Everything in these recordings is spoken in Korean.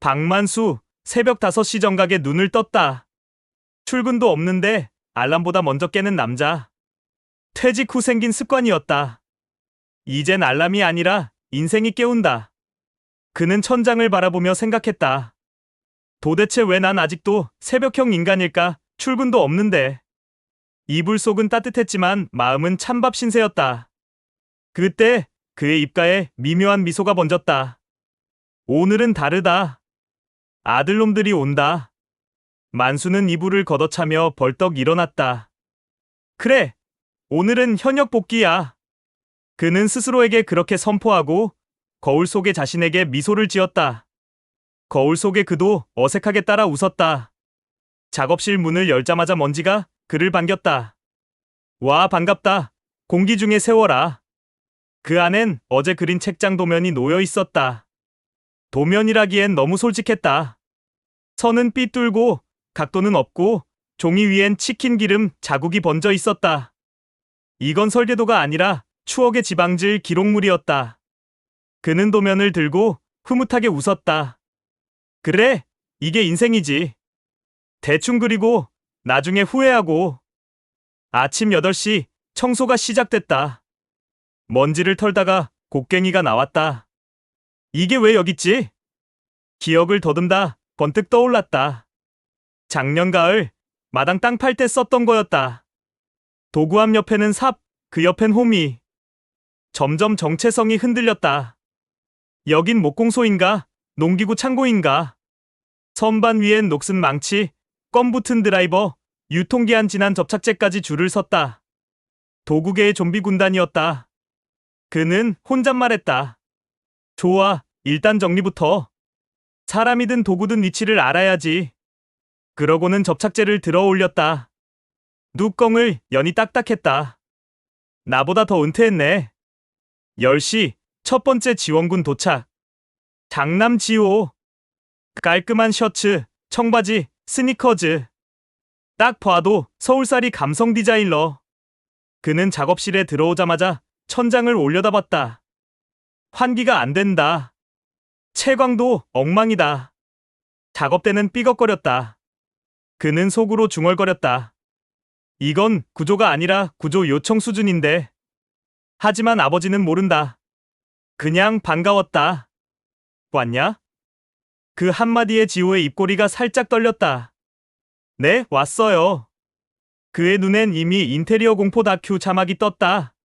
박만수, 새벽 5시 정각에 눈을 떴다. 출근도 없는데 알람보다 먼저 깨는 남자. 퇴직 후 생긴 습관이었다. 이젠 알람이 아니라 인생이 깨운다. 그는 천장을 바라보며 생각했다. 도대체 왜 난 아직도 새벽형 인간일까? 출근도 없는데. 이불 속은 따뜻했지만 마음은 찬밥 신세였다. 그때 그의 입가에 미묘한 미소가 번졌다. 오늘은 다르다. 아들놈들이 온다. 만수는 이불을 걷어차며 벌떡 일어났다. 그래, 오늘은 현역 복귀야. 그는 스스로에게 그렇게 선포하고 거울 속의 자신에게 미소를 지었다. 거울 속의 그도 어색하게 따라 웃었다. 작업실 문을 열자마자 먼지가 그를 반겼다. 와, 반갑다. 공기 중에 세워라. 그 안엔 어제 그린 책장 도면이 놓여 있었다. 도면이라기엔 너무 솔직했다. 선은 삐뚤고 각도는 없고 종이 위엔 치킨 기름 자국이 번져 있었다. 이건 설계도가 아니라 추억의 지방질 기록물이었다. 그는 도면을 들고 흐뭇하게 웃었다. 그래, 이게 인생이지. 대충 그리고 나중에 후회하고. 아침 8시 청소가 시작됐다. 먼지를 털다가 곡괭이가 나왔다. 이게 왜 여깄지? 기억을 더듬다 번뜩 떠올랐다. 작년 가을 마당 땅 팔 때 썼던 거였다. 도구함 옆에는 삽, 그 옆엔 호미. 점점 정체성이 흔들렸다. 여긴 목공소인가? 농기구 창고인가? 선반 위엔 녹슨 망치, 껌 붙은 드라이버, 유통기한 지난 접착제까지 줄을 섰다. 도구계의 좀비 군단이었다. 그는 혼잣말했다. 좋아, 일단 정리부터. 사람이든 도구든 위치를 알아야지. 그러고는 접착제를 들어 올렸다. 뚜껑을 연이 딱딱했다. 나보다 더 은퇴했네. 10시 첫 번째 지원군 도착. 장남 지호. 깔끔한 셔츠, 청바지, 스니커즈. 딱 봐도 서울살이 감성 디자이너. 그는 작업실에 들어오자마자 천장을 올려다봤다. 환기가 안 된다. 채광도 엉망이다. 작업대는 삐걱거렸다. 그는 속으로 중얼거렸다. 이건 구조가 아니라 구조 요청 수준인데. 하지만 아버지는 모른다. 그냥 반가웠다. 왔냐? 그 한마디에 지호의 입꼬리가 살짝 떨렸다. 네, 왔어요. 그의 눈엔 이미 인테리어 공포 다큐 자막이 떴다.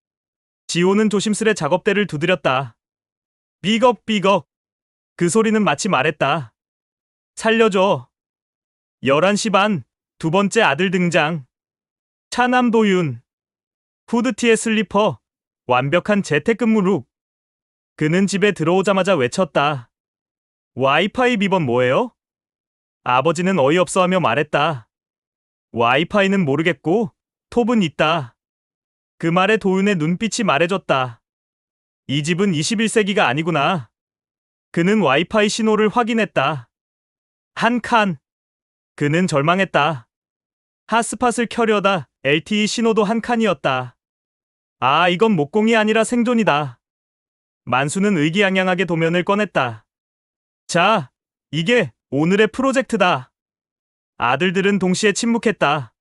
지호는 조심스레 작업대를 두드렸다. 삐걱삐걱. 그 소리는 마치 말했다. 살려줘. 11시 반, 두 번째 아들 등장. 차남 도윤. 후드티에 슬리퍼, 완벽한 재택근무 룩. 그는 집에 들어오자마자 외쳤다. 와이파이 비번 뭐예요? 아버지는 어이없어 하며 말했다. 와이파이는 모르겠고, 톱은 있다. 그 말에 도윤의 눈빛이 말해줬다. 이 집은 21세기가 아니구나. 그는 와이파이 신호를 확인했다. 한 칸. 그는 절망했다. 핫스팟을 켜려다 LTE 신호도 한 칸이었다. 아, 이건 목공이 아니라 생존이다. 만수는 의기양양하게 도면을 꺼냈다. 자, 이게 오늘의 프로젝트다. 아들들은 동시에 침묵했다.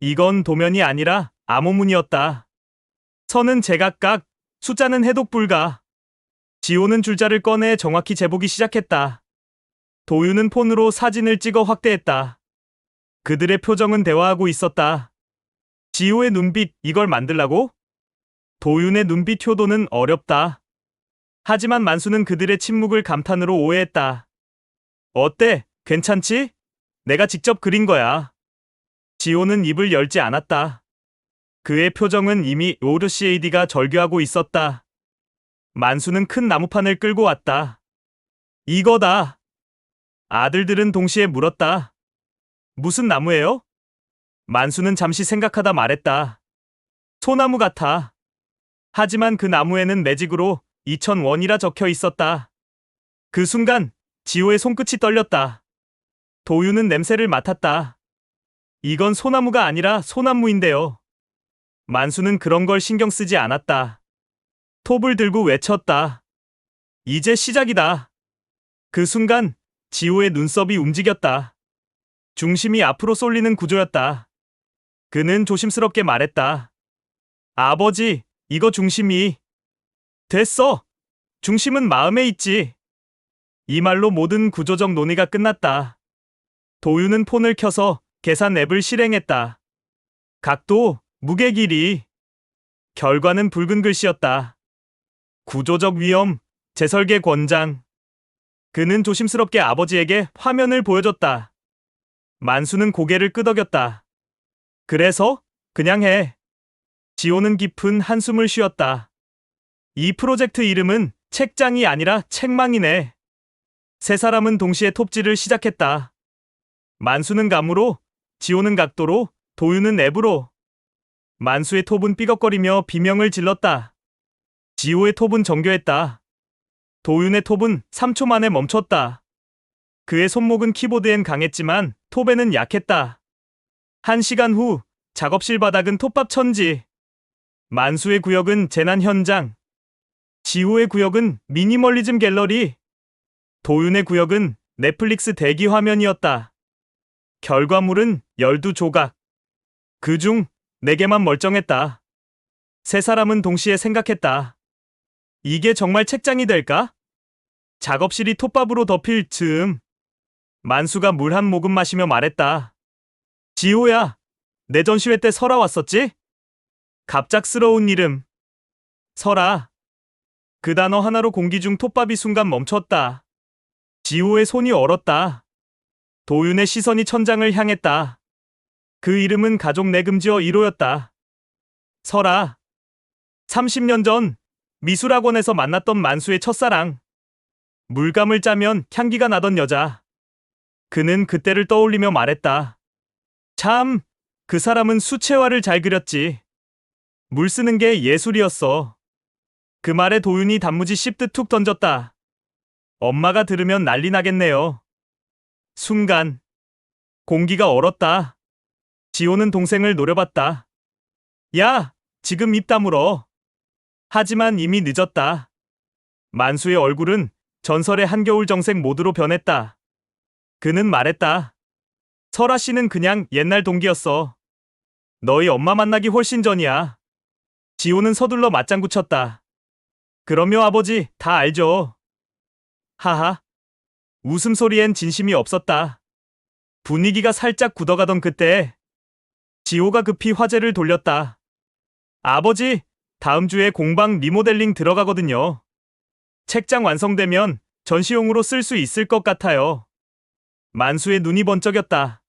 이건 도면이 아니라 암호문이었다. 선은 제각각, 숫자는 해독 불가. 지호는 줄자를 꺼내 정확히 재보기 시작했다. 도유는 폰으로 사진을 찍어 확대했다. 그들의 표정은 대화하고 있었다. 지호의 눈빛 이걸 만들라고? 도윤의 눈빛 효도는 어렵다. 하지만 만수는 그들의 침묵을 감탄으로 오해했다. 어때? 괜찮지? 내가 직접 그린 거야. 지호는 입을 열지 않았다. 그의 표정은 이미 오르시에이디가 절규하고 있었다. 만수는 큰 나무판을 끌고 왔다. 이거다. 아들들은 동시에 물었다. 무슨 나무예요? 만수는 잠시 생각하다 말했다. 소나무 같아. 하지만 그 나무에는 매직으로 2000원이라 적혀 있었다. 그 순간 지호의 손끝이 떨렸다. 도유는 냄새를 맡았다. 이건 소나무가 아니라 소나무인데요. 만수는 그런 걸 신경 쓰지 않았다. 톱을 들고 외쳤다. 이제 시작이다. 그 순간 지호의 눈썹이 움직였다. 중심이 앞으로 쏠리는 구조였다. 그는 조심스럽게 말했다. 아버지, 이거 중심이. 됐어. 중심은 마음에 있지. 이 말로 모든 구조적 논의가 끝났다. 도유는 폰을 켜서 계산 앱을 실행했다. 각도, 무게 길이. 결과는 붉은 글씨였다. 구조적 위험, 재설계 권장. 그는 조심스럽게 아버지에게 화면을 보여줬다. 만수는 고개를 끄덕였다. 그래서 그냥 해. 지호는 깊은 한숨을 쉬었다. 이 프로젝트 이름은 책장이 아니라 책망이네. 세 사람은 동시에 톱질을 시작했다. 만수는 감으로, 지호는 각도로, 도유는 앱으로. 만수의 톱은 삐걱거리며 비명을 질렀다. 지호의 톱은 정교했다. 도윤의 톱은 3초 만에 멈췄다. 그의 손목은 키보드엔 강했지만 톱에는 약했다. 한 시간 후 작업실 바닥은 톱밥 천지. 만수의 구역은 재난 현장. 지호의 구역은 미니멀리즘 갤러리. 도윤의 구역은 넷플릭스 대기 화면이었다. 결과물은 12조각. 그중 4개만 멀쩡했다. 세 사람은 동시에 생각했다. 이게 정말 책장이 될까? 작업실이 톱밥으로 덮일 즈음. 만수가 물 한 모금 마시며 말했다. 지호야, 내 전시회 때 설아 왔었지? 갑작스러운 이름. 설아. 그 단어 하나로 공기 중 톱밥이 순간 멈췄다. 지호의 손이 얼었다. 도윤의 시선이 천장을 향했다. 그 이름은 가족 내금지어 1호였다. 설아. 30년 전 미술학원에서 만났던 만수의 첫사랑. 물감을 짜면 향기가 나던 여자. 그는 그때를 떠올리며 말했다. 참, 그 사람은 수채화를 잘 그렸지. 물 쓰는 게 예술이었어. 그 말에 도윤이 단무지 씹듯 툭 던졌다. 엄마가 들으면 난리 나겠네요. 순간, 공기가 얼었다. 지호는 동생을 노려봤다. 야, 지금 입 다물어. 하지만 이미 늦었다. 만수의 얼굴은 전설의 한겨울 정색 모드로 변했다. 그는 말했다. 설아 씨는 그냥 옛날 동기였어. 너희 엄마 만나기 훨씬 전이야. 지호는 서둘러 맞장구 쳤다. 그럼요, 아버지, 다 알죠. 하하. 웃음소리엔 진심이 없었다. 분위기가 살짝 굳어가던 그때, 지호가 급히 화제를 돌렸다. 아버지, 다음 주에 공방 리모델링 들어가거든요. 책장 완성되면 전시용으로 쓸 수 있을 것 같아요. 만수의 눈이 번쩍였다.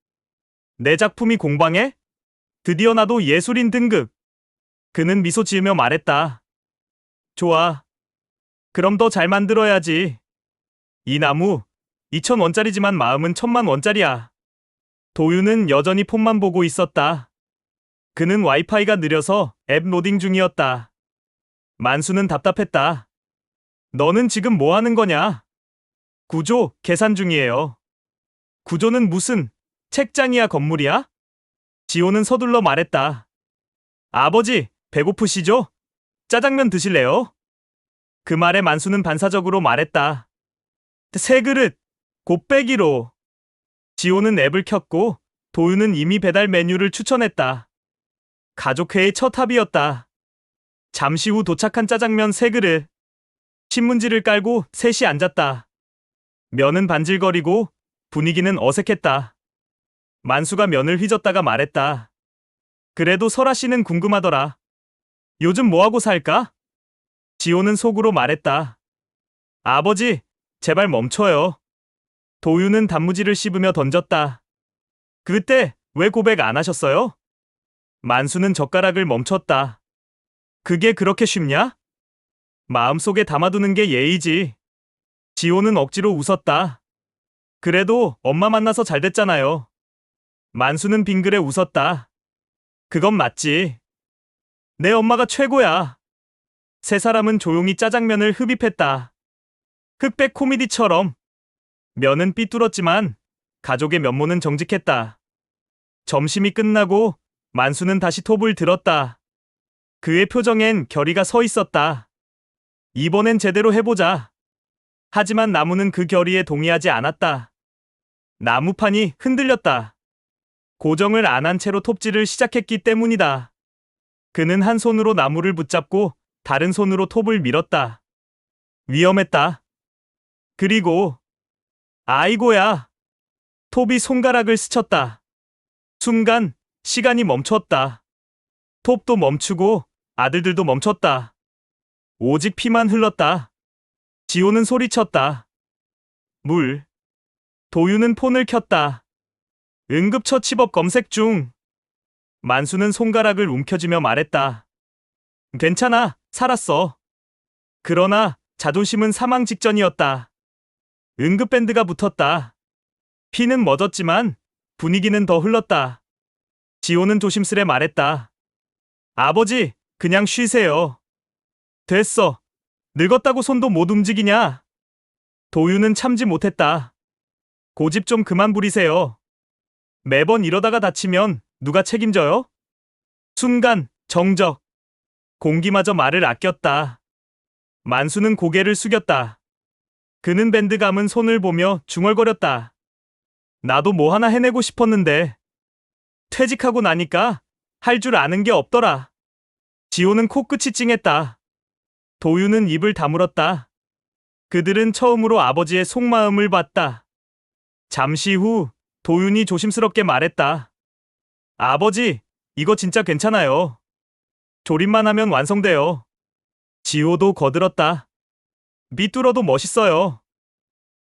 내 작품이 공방에? 드디어 나도 예술인 등급. 그는 미소 지으며 말했다. 좋아. 그럼 더 잘 만들어야지. 이 나무, 2천원짜리지만 마음은 천만원짜리야. 도유는 여전히 폰만 보고 있었다. 그는 와이파이가 느려서 앱 로딩 중이었다. 만수는 답답했다. 너는 지금 뭐 하는 거냐? 구조, 계산 중이에요. 구조는 무슨, 책장이야 건물이야? 지호는 서둘러 말했다. 아버지, 배고프시죠? 짜장면 드실래요? 그 말에 만수는 반사적으로 말했다. 세 그릇, 곱빼기로. 지호는 앱을 켰고, 도유는 이미 배달 메뉴를 추천했다. 가족회의 첫 합의였다. 잠시 후 도착한 짜장면 세 그릇. 신문지를 깔고 셋이 앉았다. 면은 반질거리고 분위기는 어색했다. 만수가 면을 휘젓다가 말했다. 그래도 설아 씨는 궁금하더라. 요즘 뭐하고 살까? 지호는 속으로 말했다. 아버지, 제발 멈춰요. 도유는 단무지를 씹으며 던졌다. 그때 왜 고백 안 하셨어요? 만수는 젓가락을 멈췄다. 그게 그렇게 쉽냐? 마음속에 담아두는 게 예의지. 지호는 억지로 웃었다. 그래도 엄마 만나서 잘 됐잖아요. 만수는 빙그레 웃었다. 그건 맞지. 내 엄마가 최고야. 세 사람은 조용히 짜장면을 흡입했다. 흑백 코미디처럼. 면은 삐뚤었지만 가족의 면모는 정직했다. 점심이 끝나고 만수는 다시 톱을 들었다. 그의 표정엔 결의가 서 있었다. 이번엔 제대로 해보자. 하지만 나무는 그 결의에 동의하지 않았다. 나무판이 흔들렸다. 고정을 안 한 채로 톱질을 시작했기 때문이다. 그는 한 손으로 나무를 붙잡고 다른 손으로 톱을 밀었다. 위험했다. 그리고 아이고야. 톱이 손가락을 스쳤다. 순간 시간이 멈췄다. 톱도 멈추고 아들들도 멈췄다. 오직 피만 흘렀다. 지호는 소리쳤다. 물. 도유는 폰을 켰다. 응급처치법 검색 중. 만수는 손가락을 움켜쥐며 말했다. 괜찮아, 살았어. 그러나 자존심은 사망 직전이었다. 응급밴드가 붙었다. 피는 멎었지만 분위기는 더 흘렀다. 지호는 조심스레 말했다. 아버지, 그냥 쉬세요. 됐어. 늙었다고 손도 못 움직이냐? 도유는 참지 못했다. 고집 좀 그만 부리세요. 매번 이러다가 다치면 누가 책임져요? 순간, 정적. 공기마저 말을 아꼈다. 만수는 고개를 숙였다. 그는 밴드 감은 손을 보며 중얼거렸다. 나도 뭐 하나 해내고 싶었는데. 퇴직하고 나니까 할 줄 아는 게 없더라. 지호는 코끝이 찡했다. 도유는 입을 다물었다. 그들은 처음으로 아버지의 속마음을 봤다. 잠시 후 도윤이 조심스럽게 말했다. 아버지, 이거 진짜 괜찮아요. 조립만 하면 완성돼요. 지호도 거들었다. 삐뚤어도 멋있어요.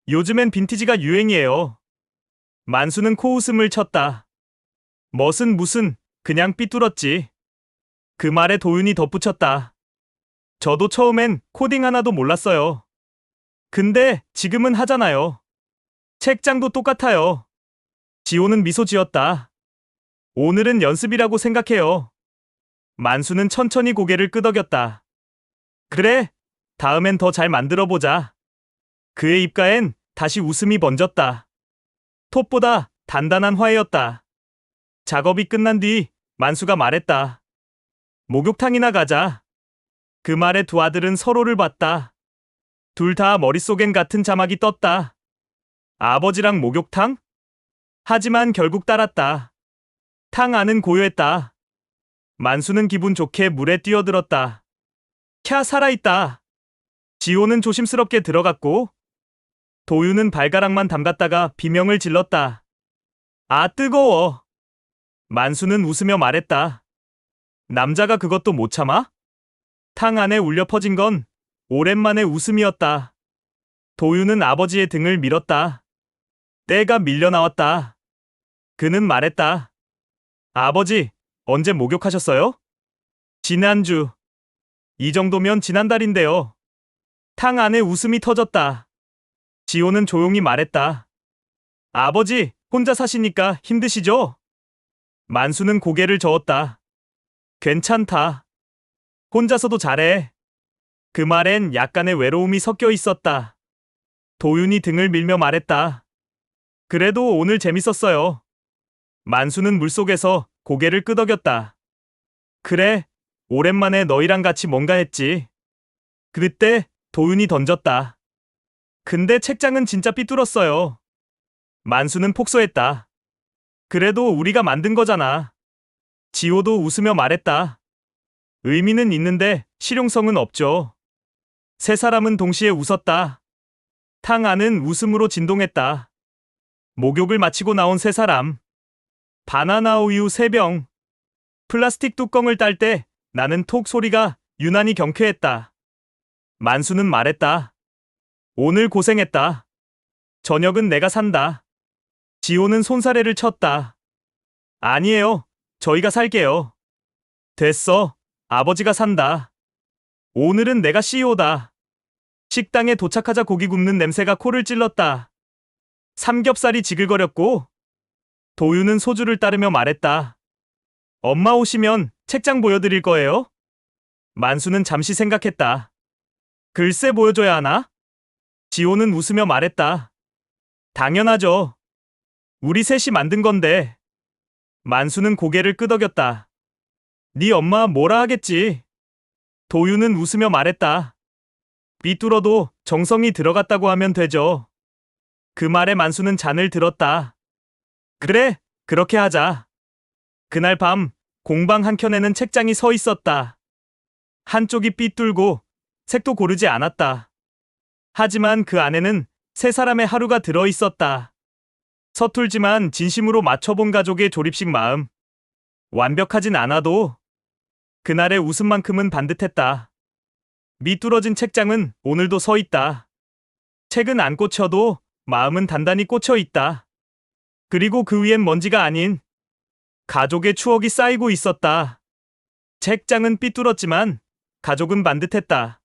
요즘엔 빈티지가 유행이에요. 만수는 코웃음을 쳤다. 멋은 무슨, 그냥 삐뚤었지. 그 말에 도윤이 덧붙였다. 저도 처음엔 코딩 하나도 몰랐어요. 근데 지금은 하잖아요. 책장도 똑같아요. 지호는 미소 지었다. 오늘은 연습이라고 생각해요. 만수는 천천히 고개를 끄덕였다. 그래, 다음엔 더 잘 만들어 보자. 그의 입가엔 다시 웃음이 번졌다. 톱보다 단단한 화해였다. 작업이 끝난 뒤 만수가 말했다. 목욕탕이나 가자. 그 말에 두 아들은 서로를 봤다. 둘 다 머릿속엔 같은 자막이 떴다. 아버지랑 목욕탕? 하지만 결국 따랐다. 탕 안은 고요했다. 만수는 기분 좋게 물에 뛰어들었다. 캬 살아있다. 지호는 조심스럽게 들어갔고 도유는 발가락만 담갔다가 비명을 질렀다. 아 뜨거워. 만수는 웃으며 말했다. 남자가 그것도 못 참아? 탕 안에 울려 퍼진 건 오랜만의 웃음이었다. 도유는 아버지의 등을 밀었다. 때가 밀려 나왔다. 그는 말했다. 아버지, 언제 목욕하셨어요? 지난주. 이 정도면 지난달인데요. 탕 안에 웃음이 터졌다. 지호는 조용히 말했다. 아버지, 혼자 사시니까 힘드시죠? 만수는 고개를 저었다. 괜찮다. 혼자서도 잘해. 그 말엔 약간의 외로움이 섞여 있었다. 도윤이 등을 밀며 말했다. 그래도 오늘 재밌었어요. 만수는 물속에서 고개를 끄덕였다. 그래, 오랜만에 너희랑 같이 뭔가 했지. 그때 도윤이 던졌다. 근데 책장은 진짜 삐뚤었어요. 만수는 폭소했다. 그래도 우리가 만든 거잖아. 지호도 웃으며 말했다. 의미는 있는데 실용성은 없죠. 세 사람은 동시에 웃었다. 탕 안은 웃음으로 진동했다. 목욕을 마치고 나온 세 사람. 바나나 우유 세 병. 플라스틱 뚜껑을 딸 때 나는 톡 소리가 유난히 경쾌했다. 만수는 말했다. 오늘 고생했다. 저녁은 내가 산다. 지호는 손사래를 쳤다. 아니에요. 저희가 살게요. 됐어. 아버지가 산다. 오늘은 내가 CEO다. 식당에 도착하자 고기 굽는 냄새가 코를 찔렀다. 삼겹살이 지글거렸고 도유는 소주를 따르며 말했다. 엄마 오시면 책장 보여드릴 거예요? 만수는 잠시 생각했다. 글쎄 보여줘야 하나? 지호는 웃으며 말했다. 당연하죠. 우리 셋이 만든 건데. 만수는 고개를 끄덕였다. 네 엄마 뭐라 하겠지. 도유는 웃으며 말했다. 삐뚤어도 정성이 들어갔다고 하면 되죠. 그 말에 만수는 잔을 들었다. 그래, 그렇게 하자. 그날 밤 공방 한켠에는 책장이 서 있었다. 한쪽이 삐뚤고 색도 고르지 않았다. 하지만 그 안에는 세 사람의 하루가 들어 있었다. 서툴지만 진심으로 맞춰본 가족의 조립식 마음. 완벽하진 않아도 그날의 웃음만큼은 반듯했다. 미뚫어진 책장은 오늘도 서 있다. 책은 안 꽂혀도 마음은 단단히 꽂혀 있다. 그리고 그 위엔 먼지가 아닌 가족의 추억이 쌓이고 있었다. 책장은 삐뚤었지만 가족은 반듯했다.